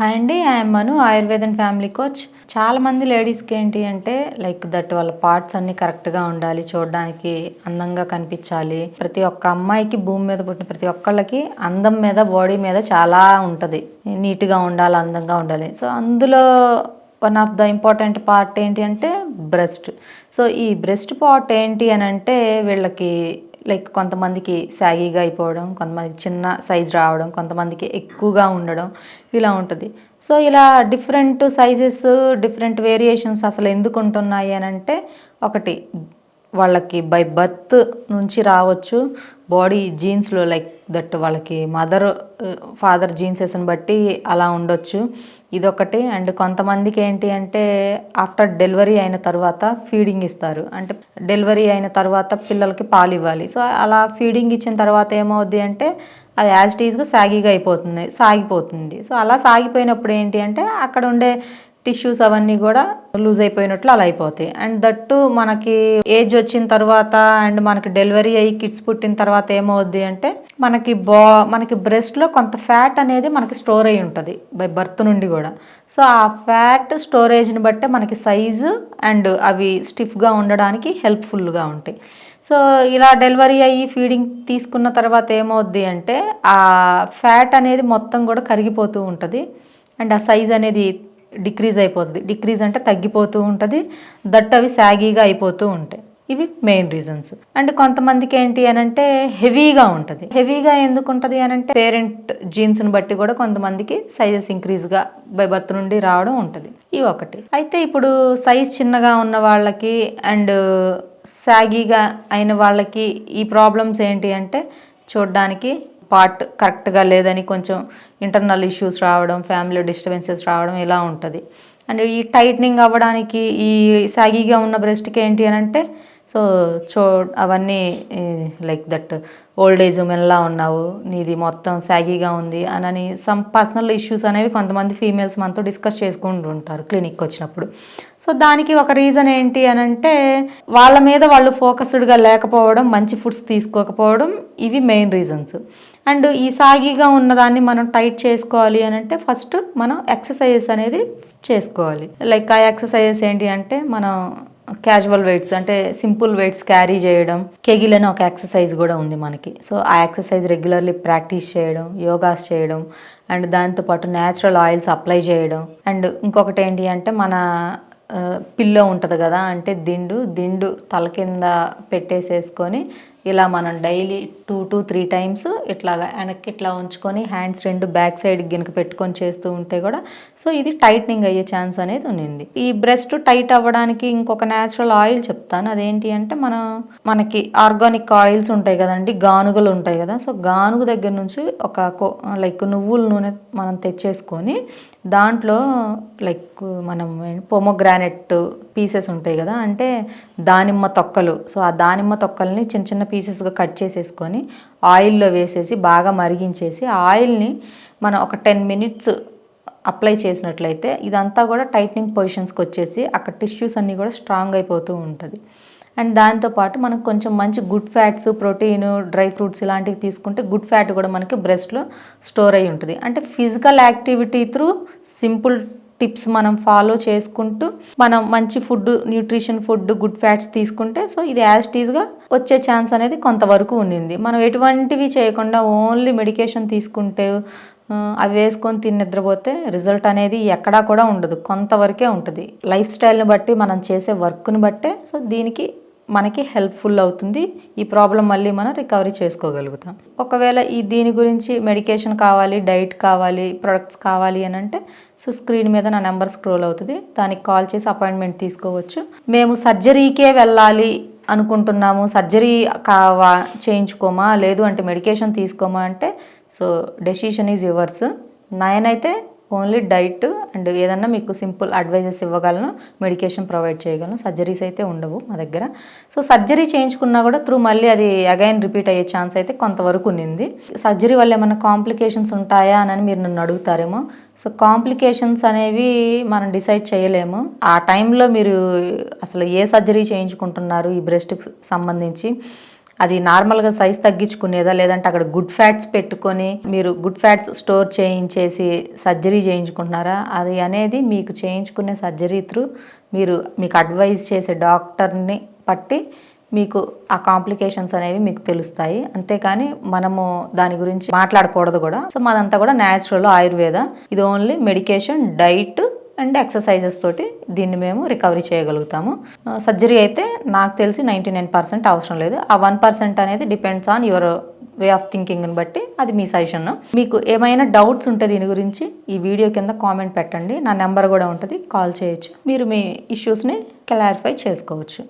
Hi అండి I'm Manu Ayurvedan family coach. చాలా మంది లేడీస్కి ఏంటి అంటే లైక్ దట్ వాళ్ళ పార్ట్స్ అన్ని కరెక్ట్గా ఉండాలి చూడడానికి అందంగా కనిపించాలి. ప్రతి ఒక్క అమ్మాయికి భూమి మీద పుట్టిన ప్రతి ఒక్కళ్ళకి అందం మీద బాడీ మీద చాలా ఉంటుంది. నీట్గా ఉండాలి అందంగా ఉండాలి. సో అందులో one of the important part ఏంటి అంటే బ్రెస్ట్. సో ఈ బ్రెస్ట్ పార్ట్ ఏంటి అని అంటే వీళ్ళకి లైక్ కొంతమందికి శాగీగా అయిపోవడం కొంతమందికి చిన్న సైజ్ రావడం కొంతమందికి ఎక్కువగా ఉండడం ఇలా ఉంటుంది. సో ఇలా డిఫరెంట్ సైజెస్ డిఫరెంట్ వేరియేషన్స్ అసలు ఎందుకు ఉంటున్నాయి అని అంటే ఒకటి వాళ్ళకి బై బర్త్ నుంచి రావచ్చు. బాడీ జీన్స్లో లైక్ దట్ వాళ్ళకి మదర్ ఫాదర్ జీన్సెస్ని బట్టి అలా ఉండొచ్చు. ఇదొకటి అండ్ కొంతమందికి ఏంటి అంటే ఆఫ్టర్ డెలివరీ అయిన తర్వాత ఫీడింగ్ ఇస్తారు. అంటే డెలివరీ అయిన తర్వాత పిల్లలకి పాలు ఇవ్వాలి. సో అలా ఫీడింగ్ ఇచ్చిన తర్వాత ఏమవుద్ది అంటే అది యాజ్ టీజ్గా సాగిగా అయిపోతుంది సాగిపోతుంది. సో అలా సాగిపోయినప్పుడు ఏంటి అంటే అక్కడ ఉండే టిష్యూస్ అవన్నీ కూడా లూజ్ అయిపోయినట్లు అలా అయిపోతాయి. అండ్ దట్టు మనకి ఏజ్ వచ్చిన తర్వాత అండ్ మనకి డెలివరీ అయ్యి కిడ్స్ పుట్టిన తర్వాత ఏమవుద్ది అంటే మనకి బా మనకి బ్రెస్ట్లో కొంత ఫ్యాట్ అనేది మనకి స్టోర్ అయి ఉంటుంది బై బర్త్ నుండి కూడా. సో ఆ ఫ్యాట్ స్టోరేజ్ని బట్టే మనకి సైజు అండ్ అవి స్టిఫ్గా ఉండడానికి హెల్ప్ఫుల్గా ఉంటాయి. సో ఇలా డెలివరీ అయ్యి ఫీడింగ్ తీసుకున్న తర్వాత ఏమవుద్ది అంటే ఆ ఫ్యాట్ అనేది మొత్తం కూడా కరిగిపోతూ ఉంటుంది. అండ్ ఆ సైజ్ అనేది డిక్రీజ్ అయిపోతుంది. డిక్రీజ్ అంటే తగ్గిపోతూ ఉంటుంది దట్ అవి సాగీగా అయిపోతూ ఉంటాయి. ఇవి మెయిన్ రీజన్స్. అండ్ కొంతమందికి ఏంటి అని అంటే హెవీగా ఉంటుంది. హెవీగా ఎందుకు ఉంటుంది అని అంటే పేరెంట్ జీన్స్ని బట్టి కూడా కొంతమందికి సైజెస్ ఇంక్రీజ్గా బై బర్త్ నుండి రావడం ఉంటుంది. ఇవి ఒకటి. అయితే ఇప్పుడు సైజ్ చిన్నగా ఉన్న వాళ్ళకి అండ్ సాగీగా అయిన వాళ్ళకి ఈ ప్రాబ్లమ్స్ ఏంటి అంటే చూడడానికి పార్ట్ కరెక్ట్గా లేదని కొంచెం ఇంటర్నల్ ఇష్యూస్ రావడం ఫ్యామిలీ డిస్టర్బెన్సెస్ రావడం ఇలా ఉంటుంది. అండ్ ఈ టైట్నింగ్ అవ్వడానికి ఈ సాగీగా ఉన్న బ్రెస్ట్కి ఏంటి అని అంటే సో చో అవన్నీ లైక్ దట్ ఓల్డ్ ఏజ్ ఎలా ఉన్నావు నీది మొత్తం సాగీగా ఉంది అని సమ్ పర్సనల్ ఇష్యూస్ అనేవి కొంతమంది ఫీమేల్స్ మనతో డిస్కస్ చేసుకుంటూ ఉంటారు క్లినిక్కి వచ్చినప్పుడు. సో దానికి ఒక రీజన్ ఏంటి అని అంటే వాళ్ళ మీద వాళ్ళు ఫోకస్డ్గా లేకపోవడం మంచి ఫుడ్స్ తీసుకోకపోవడం ఇవి మెయిన్ రీజన్స్ అండ్ ఈ సాగిగా ఉన్నదాన్ని మనం టైట్ చేసుకోవాలి అని అంటే ఫస్ట్ మనం ఎక్సర్సైజెస్ అనేది చేసుకోవాలి. లైక్ ఆ ఎక్సర్సైజెస్ ఏంటి అంటే మనం క్యాజువల్ వెయిట్స్ అంటే సింపుల్ వెయిట్స్ క్యారీ చేయడం. కెగిల్ అని ఒక ఎక్సర్సైజ్ కూడా ఉంది మనకి. సో ఆ ఎక్సర్సైజ్ రెగ్యులర్లీ ప్రాక్టీస్ చేయడం యోగాస్ చేయడం అండ్ దాంతోపాటు న్యాచురల్ ఆయిల్స్ అప్లై చేయడం. అండ్ ఇంకొకటి ఏంటి అంటే మన uh, పిల్లో ఉంటుంది కదా అంటే దిండు దిండు తల కింద పెట్టేసేసుకొని ఇలా మనం daily two to three times ఇట్లాగా వెనక్కి ఇట్లా ఉంచుకొని హ్యాండ్స్ రెండు బ్యాక్ సైడ్ గినక పెట్టుకొని చేస్తూ ఉంటే కూడా సో ఇది టైట్నింగ్ అయ్యే ఛాన్స్ అనేది ఉంది ఈ బ్రెస్ట్ టైట్ అవ్వడానికి ఇంకొక న్యాచురల్ ఆయిల్ చెప్తాను. అదేంటి అంటే మనం మనకి ఆర్గానిక్ ఆయిల్స్ ఉంటాయి కదండి గానుగలు ఉంటాయి కదా సో గానుగు దగ్గర నుంచి ఒక లైక్ నువ్వుల నూనె మనం తెచ్చేసుకొని దాంట్లో లైక్ మనం పొమోగ్రానెట్ పీసెస్ ఉంటాయి కదా అంటే దానిమ్మ తొక్కలు. సో ఆ దానిమ్మ తొక్కల్ని చిన్న చిన్న పీసెస్గా కట్ చేసేసుకొని ఆయిల్లో వేసేసి బాగా మరిగించేసి ఆయిల్ని మనం ఒక టెన్ మినిట్స్ అప్లై చేసినట్లయితే ఇదంతా కూడా టైట్నింగ్ పొజిషన్స్కి వచ్చేసి అక్కడ టిష్యూస్ అన్నీ కూడా స్ట్రాంగ్ అయిపోతూ ఉంటుంది. అండ్ దాంతోపాటు మనకు కొంచెం మంచి good fats protein dry fruits ఇలాంటివి తీసుకుంటే గుడ్ ఫ్యాట్ కూడా మనకి బ్రెస్ట్లో స్టోర్ అయి ఉంటుంది. అంటే physical activity through simple tips మనం ఫాలో చేసుకుంటూ మనం మంచి food nutrition food good fats తీసుకుంటే సో ఇది యాజ్ టీజ్గా వచ్చే ఛాన్స్ అనేది కొంతవరకు ఉండింది. మనం ఎటువంటివి చేయకుండా ఓన్లీ మెడికేషన్ తీసుకుంటే అవి వేసుకొని తిని నిద్రపోతే రిజల్ట్ అనేది ఎక్కడా కూడా ఉండదు కొంతవరకే ఉంటుంది. లైఫ్ స్టైల్ని బట్టి మనం చేసే వర్క్ని బట్టే సో దీనికి మనకి హెల్ప్ఫుల్ అవుతుంది. ఈ ప్రాబ్లం మళ్ళీ మనం రికవరీ చేసుకోగలుగుతాం. ఒకవేళ ఈ దీని గురించి మెడికేషన్ కావాలి డైట్ కావాలి ప్రొడక్ట్స్ కావాలి అని అంటే సో స్క్రీన్ మీద నా నెంబర్ స్క్రోల్ అవుతుంది. దానికి కాల్ చేసి అపాయింట్మెంట్ తీసుకోవచ్చు. మేము సర్జరీకే వెళ్ళాలి అనుకుంటున్నాము. సర్జరీ కావా చేయించుకోమా లేదు అంటే మెడికేషన్ తీసుకోమా అంటే సో డెసిషన్ ఈజ్ యువర్స్ నాయనైతే ఓన్లీ డైట్ అండ్ ఏదన్నా మీకు సింపుల్ అడ్వైజెస్ ఇవ్వగలను మెడికేషన్ ప్రొవైడ్ చేయగలను. సర్జరీస్ అయితే ఉండవు మా దగ్గర. సో సర్జరీ చేయించుకున్నా కూడా త్రూ మళ్ళీ అది అగైన్ రిపీట్ అయ్యే ఛాన్స్ అయితే కొంతవరకు ఉన్నింది. సర్జరీ వల్ల ఏమైనా కాంప్లికేషన్స్ ఉంటాయా అని మీరు నన్ను అడుగుతారేమో. సో కాంప్లికేషన్స్ అనేవి మనం డిసైడ్ చేయలేము. ఆ టైంలో మీరు అసలు ఏ సర్జరీ చేయించుకుంటున్నారు ఈ బ్రెస్ట్కి సంబంధించి? అది నార్మల్గా సైజ్ తగ్గించుకునేదా? లేదంటే అక్కడ గుడ్ ఫ్యాట్స్ పెట్టుకొని మీరు గుడ్ ఫ్యాట్స్ స్టోర్ చేయించేసి సర్జరీ చేయించుకుంటున్నారా? అది అనేది మీకు చేయించుకునే సర్జరీ త్రూ మీరు మీకు అడ్వైజ్ చేసే డాక్టర్ని పట్టి మీకు ఆ కాంప్లికేషన్స్ అనేవి మీకు తెలుస్తాయి. అంతేకాని మనము దాని గురించి మాట్లాడకూడదు కూడా. సో మాదంతా కూడా న్యాచురల్ ఆయుర్వేద. ఇది only medication diet and exercises తోటి దీన్ని మేము రికవరీ చేయగలుగుతాము. సర్జరీ అయితే నాకు తెలిసి నైంటీ నైన్ పర్సెంట్ అవసరం లేదు. ఆ వన్ పర్సెంట్ అనేది depends on your way of థింకింగ్ని బట్టి అది మీ సజెషన్. మీకు ఏమైనా డౌట్స్ ఉంటే దీని గురించి ఈ వీడియో కింద కామెంట్ పెట్టండి. నా నెంబర్ కూడా ఉంటుంది. కాల్ చేయొచ్చు. మీరు మీ ఇష్యూస్ని క్లారిఫై చేసుకోవచ్చు.